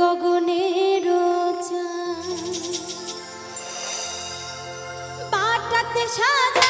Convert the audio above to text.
গগনের বাটাতে সাজা